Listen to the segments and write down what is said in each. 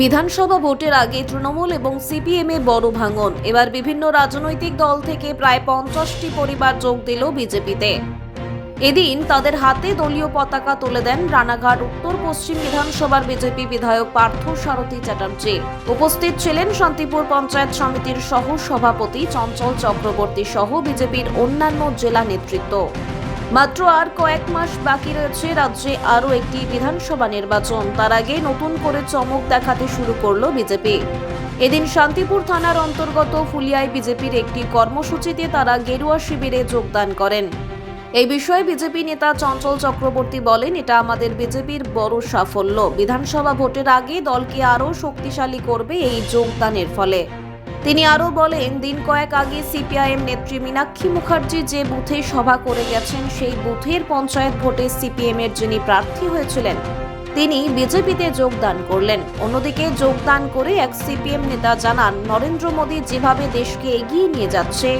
বিধানসভা ভোটের আগে তৃণমূল এবং সিপিএমে বড় ভাঙন। এবার বিভিন্ন রাজনৈতিক দল থেকে প্রায় পঞ্চাশটি পরিবার যোগ দিল বিজেপিতে। এদিন তাদের হাতে দলীয় পতাকা তুলে দেন রানাঘাট উত্তর পশ্চিম বিধানসভার বিজেপি বিধায়ক পার্থ সারথী চ্যাটার্জি। উপস্থিত ছিলেন শান্তিপুর পঞ্চায়েত সমিতির সহ সভাপতি চঞ্চল চক্রবর্তী সহ বিজেপির অন্যান্য জেলা নেতৃত্ব। মাত্র আর কয়েক মাস বাকি রয়েছে রাজ্যে আরও একটি বিধানসভা নির্বাচন। তার আগে নতুন করে চমক দেখাতে শুরু করল বিজেপি। এদিন শান্তিপুর থানার অন্তর্গত ফুলিয়ায় বিজেপির একটি কর্মসূচিতে তারা গেরুয়া শিবিরে যোগদান করেন। এই বিষয়ে বিজেপি নেতা চঞ্চল চক্রবর্তী বলেন, এটা আমাদের বিজেপির বড় সাফল্য। বিধানসভা ভোটের আগে দলকে আরও শক্তিশালী করবে এই যোগদানের ফলে। তিনি আরও বলেন, দিন কয়েক আগে সিপিআইএম নেত্রী মীনাক্ষী মুখার্জি যে বুথে সভা করে গেছেন, সেই বুথের পঞ্চায়েত ভোটে সিপিএম এর যিনি প্রার্থী হয়েছিলেন, তিনি বিজেপিতে যোগদান করলেন। অন্যদিকে যোগদান করে এক সিপিএম নেতা জানান, নরেন্দ্র মোদী যেভাবে দেশকে এগিয়ে নিয়ে যাচ্ছে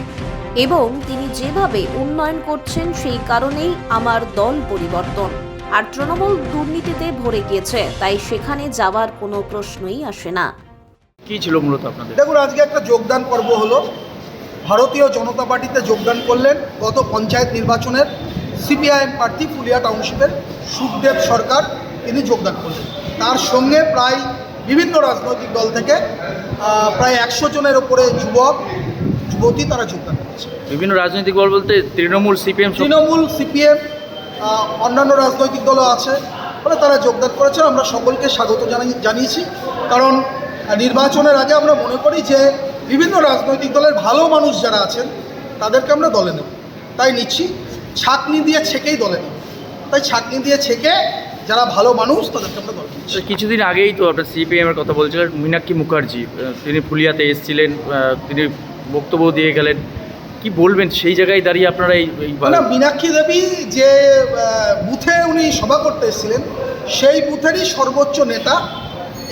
এবং তিনি যেভাবে উন্নয়ন করছেন, সেই কারণেই আমার দল পরিবর্তন। আর তৃণমূল দুর্নীতিতে ভরে গিয়েছে, তাই সেখানে যাওয়ার কোনো প্রশ্নই আসে না। কি ছিল মূলত আপনাদের? দেখুন আজকে একটা যোগদান পর্ব হলো। ভারতীয় জনতা পার্টিতে যোগদান করলেন গত পঞ্চায়েত নির্বাচনের সিপিআইএম প্রার্থী ফুলিয়া টাউনশিপের সুখদেব সরকার তিনি যোগদান করলেন। তার সঙ্গে প্রায় বিভিন্ন রাজনৈতিক দল থেকে প্রায় একশো জনের ওপরে যুবক যুবতী তারা যোগদান করেছে। বিভিন্ন রাজনৈতিক দল বলতে তৃণমূল সিপিএম তৃণমূল সিপিএম অন্যান্য রাজনৈতিক দলও আছে। ফলে তারা যোগদান করেছেন। আমরা সকলকে স্বাগত জানাই জানিয়েছি। কারণ নির্বাচনের আগে আমরা মনে করি যে বিভিন্ন রাজনৈতিক দলের ভালো মানুষ যারা আছেন তাদেরকে আমরা দলে নেব। তাই নিচ্ছি। ছাকনি দিয়ে ছেকেই দলে নেব। তাই ছাকনি দিয়ে ছেকে যারা ভালো মানুষ তাদেরকে আমরা দলে কিছুদিন আগেই তো আপনার সিপিএমের কথা বলছিলেন মীনাক্ষী মুখার্জি। তিনি ফুলিয়াতে এসেছিলেন তিনি বক্তব্য দিয়ে গেলেন। কি বলবেন? সেই জায়গায় দাঁড়িয়ে আপনারা এই এই না মীনাক্ষী দেবী যে বুথে উনি সভা করতে এসেছিলেন সেই বুথেরই সর্বোচ্চ নেতা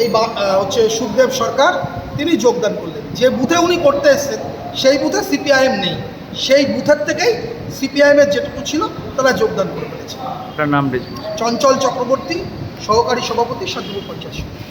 এই বা- হচ্ছে সুখদেব সরকার তিনি যোগদান করলেন। যে বুথে উনি করতে এসেছেন সেই বুথে সিপিআইএম নেই। সেই বুথের থেকেই সিপিআইএমের যেটুকু ছিল তারা যোগদান করে ফেলেছে। তার নাম চঞ্চল চক্রবর্তী সহকারী সভাপতি শান্তিপুর পঞ্চায়েত সমিতি।